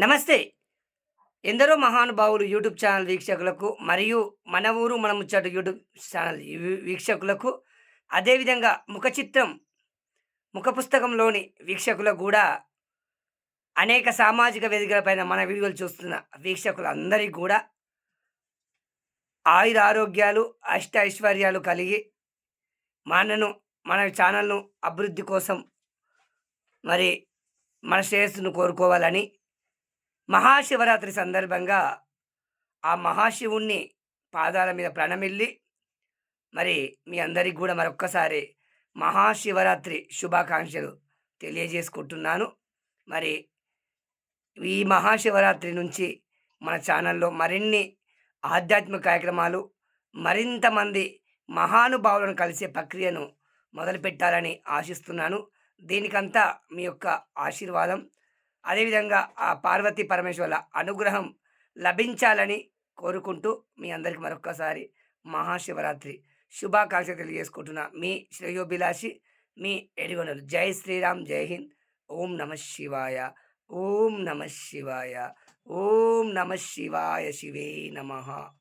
నమస్తే. ఎందరో మహానుభావులు యూట్యూబ్ ఛానల్ వీక్షకులకు మరియు మన ఊరు మన ముచ్చట యూట్యూబ్ ఛానల్ వీక్షకులకు అదేవిధంగా ముఖ చిత్రం ముఖ పుస్తకంలోని వీక్షకులకు కూడా అనేక సామాజిక వేదికలపైన మన వీడియోలు చూస్తున్న వీక్షకులందరికీ కూడా ఆయుర ఆరోగ్యాలు అష్ట ఐశ్వర్యాలు కలిగి మనను మన ఛానల్ను అభివృద్ధి కోసం మరి మన శ్రేయస్సును కోరుకోవాలని మహాశివరాత్రి సందర్భంగా ఆ మహాశివుణ్ణి పాదాల మీద ప్రణమిల్లి మరి మీ అందరికి కూడా మరొక్కసారి మహాశివరాత్రి శుభాకాంక్షలు తెలియజేసుకుంటున్నాను. మరి ఈ మహాశివరాత్రి నుంచి మన ఛానల్లో మరిన్ని ఆధ్యాత్మిక కార్యక్రమాలు మరింతమంది మహానుభావులను కలిసే ప్రక్రియను మొదలుపెట్టాలని ఆశిస్తున్నాను. దీనికంతా మీ యొక్క ఆశీర్వాదం అదేవిధంగా ఆ పార్వతీ పరమేశ్వరుల అనుగ్రహం లభించాలని కోరుకుంటూ మీ అందరికి మరొక్కసారి మహాశివరాత్రి శుభాకాంక్షలు తెలియజేసుకుంటున్న. మీ శ్రేయోభిలాషి మీ ఎడిగొండలు. జై శ్రీరామ్ జై హింద్. ఓం నమ శివాయ. ఓం నమ శివాయ. ఓం నమ శివాయ శివే నమః.